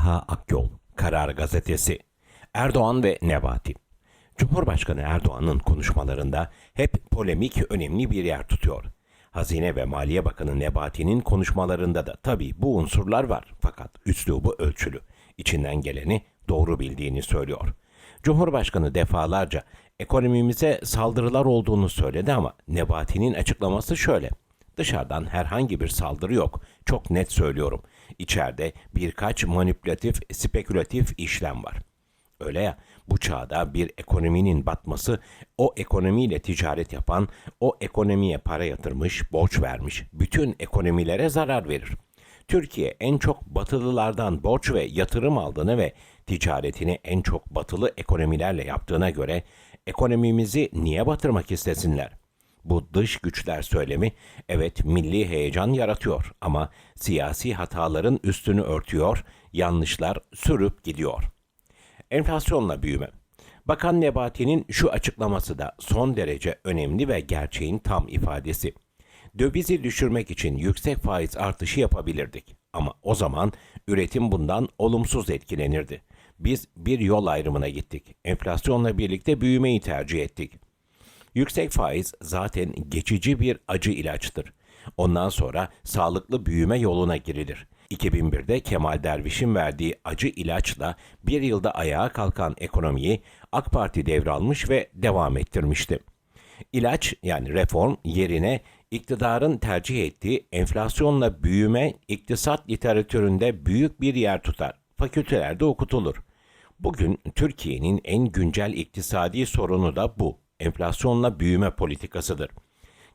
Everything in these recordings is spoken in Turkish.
Taha Akyol, Karar Gazetesi, Erdoğan ve Nebati. Cumhurbaşkanı Erdoğan'ın konuşmalarında hep polemik önemli bir yer tutuyor. Hazine ve Maliye Bakanı Nebati'nin konuşmalarında da tabii bu unsurlar var fakat üslubu ölçülü. İçinden geleni doğru bildiğini söylüyor. Cumhurbaşkanı defalarca ekonomimize saldırılar olduğunu söyledi ama Nebati'nin açıklaması şöyle. Dışarıdan herhangi bir saldırı yok. Çok net söylüyorum. İçeride birkaç manipülatif, spekülatif işlem var. Öyle ya, bu çağda bir ekonominin batması, o ekonomiyle ticaret yapan, o ekonomiye para yatırmış, borç vermiş, bütün ekonomilere zarar verir. Türkiye en çok batılılardan borç ve yatırım aldığını ve ticaretini en çok batılı ekonomilerle yaptığına göre ekonomimizi niye batırmak istesinler? Bu dış güçler söylemi evet milli heyecan yaratıyor ama siyasi hataların üstünü örtüyor, yanlışlar sürüp gidiyor. Enflasyonla büyüme. Bakan Nebati'nin şu açıklaması da son derece önemli ve gerçeğin tam ifadesi. Dövizi düşürmek için yüksek faiz artışı yapabilirdik ama o zaman üretim bundan olumsuz etkilenirdi. Biz bir yol ayrımına gittik. Enflasyonla birlikte büyümeyi tercih ettik. Yüksek faiz zaten geçici bir acı ilaçtır. Ondan sonra sağlıklı büyüme yoluna girilir. 2001'de Kemal Derviş'in verdiği acı ilaçla bir yılda ayağa kalkan ekonomiyi AK Parti devralmış ve devam ettirmişti. İlaç yani reform yerine iktidarın tercih ettiği enflasyonla büyüme iktisat literatüründe büyük bir yer tutar. Fakültelerde okutulur. Bugün Türkiye'nin en güncel iktisadi sorunu da bu. Enflasyonla büyüme politikasıdır.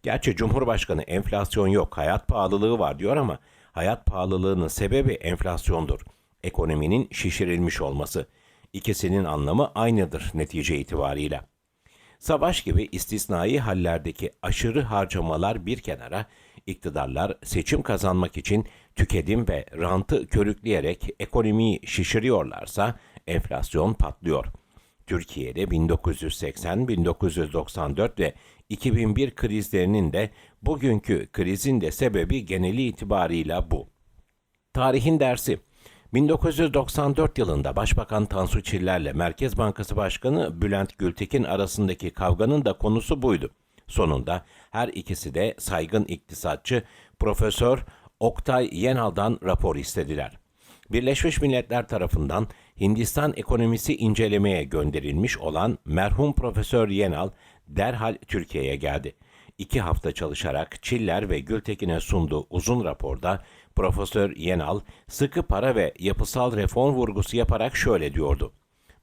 Gerçi Cumhurbaşkanı enflasyon yok, hayat pahalılığı var diyor ama hayat pahalılığının sebebi enflasyondur. Ekonominin şişirilmiş olması. İkisinin anlamı aynıdır netice itibarıyla. Savaş gibi istisnai hallerdeki aşırı harcamalar bir kenara, iktidarlar seçim kazanmak için tüketim ve rantı körükleyerek ekonomiyi şişiriyorlarsa enflasyon patlıyor. Türkiye'de 1980, 1994 ve 2001 krizlerinin de bugünkü krizin de sebebi geneli itibarıyla bu. Tarihin dersi 1994 yılında Başbakan Tansu Çiller'le Merkez Bankası Başkanı Bülent Gültekin arasındaki kavganın da konusu buydu. Sonunda her ikisi de saygın iktisatçı Profesör Oktay Yenal'dan rapor istediler. Birleşmiş Milletler tarafından Hindistan ekonomisi incelemeye gönderilmiş olan merhum Profesör Yenal derhal Türkiye'ye geldi. İki hafta çalışarak Çiller ve Gültekin'e sunduğu uzun raporda Profesör Yenal sıkı para ve yapısal reform vurgusu yaparak şöyle diyordu.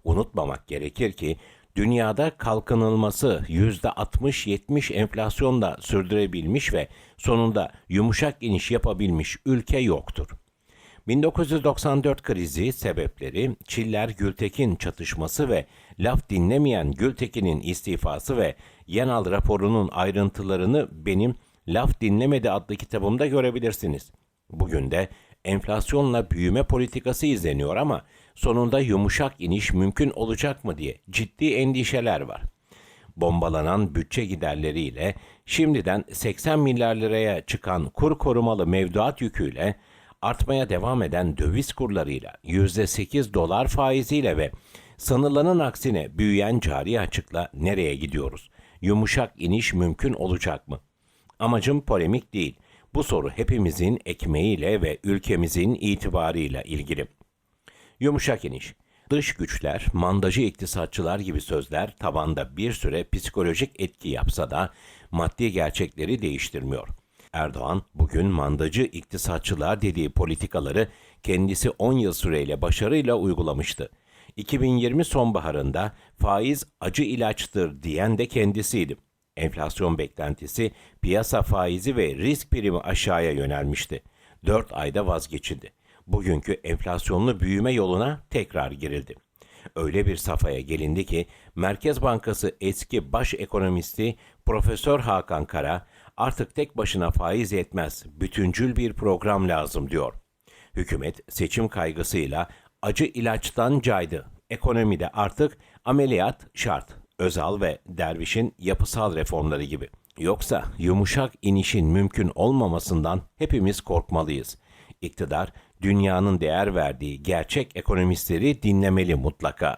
Unutmamak gerekir ki dünyada kalkınılması %60-70 enflasyonda sürdürebilmiş ve sonunda yumuşak iniş yapabilmiş ülke yoktur. 1994 krizi sebepleri Çiller Gültekin çatışması ve laf dinlemeyen Gültekin'in istifası ve Yanal raporunun ayrıntılarını benim Laf Dinlemedi adlı kitabımda görebilirsiniz. Bugün de enflasyonla büyüme politikası izleniyor ama sonunda yumuşak iniş mümkün olacak mı diye ciddi endişeler var. Bombalanan bütçe giderleriyle şimdiden 80 milyar liraya çıkan kur korumalı mevduat yüküyle artmaya devam eden döviz kurlarıyla %8 dolar faiziyle ve sanılanın aksine büyüyen cari açıkla nereye gidiyoruz? Yumuşak iniş mümkün olacak mı? Amacım polemik değil. Bu soru hepimizin ekmeğiyle ve ülkemizin itibarıyla ilgili. Yumuşak iniş. Dış güçler, mandacı iktisatçılar gibi sözler tabanda bir süre psikolojik etki yapsa da maddi gerçekleri değiştirmiyor. Erdoğan bugün mandacı iktisatçılar dediği politikaları kendisi 10 yıl süreyle başarıyla uygulamıştı. 2020 sonbaharında faiz acı ilaçtır diyen de kendisiydi. Enflasyon beklentisi, piyasa faizi ve risk primi aşağıya yönelmişti. 4 ayda vazgeçildi. Bugünkü enflasyonlu büyüme yoluna tekrar girildi. Öyle bir safhaya gelindi ki Merkez Bankası eski baş ekonomisti Profesör Hakan Kara artık tek başına faiz yetmez, bütüncül bir program lazım diyor. Hükümet seçim kaygısıyla acı ilaçtan caydı. Ekonomide artık ameliyat şart. Özal ve Derviş'in yapısal reformları gibi. Yoksa yumuşak inişin mümkün olmamasından hepimiz korkmalıyız. İktidar Dünyanın değer verdiği gerçek ekonomistleri dinlemeli mutlaka.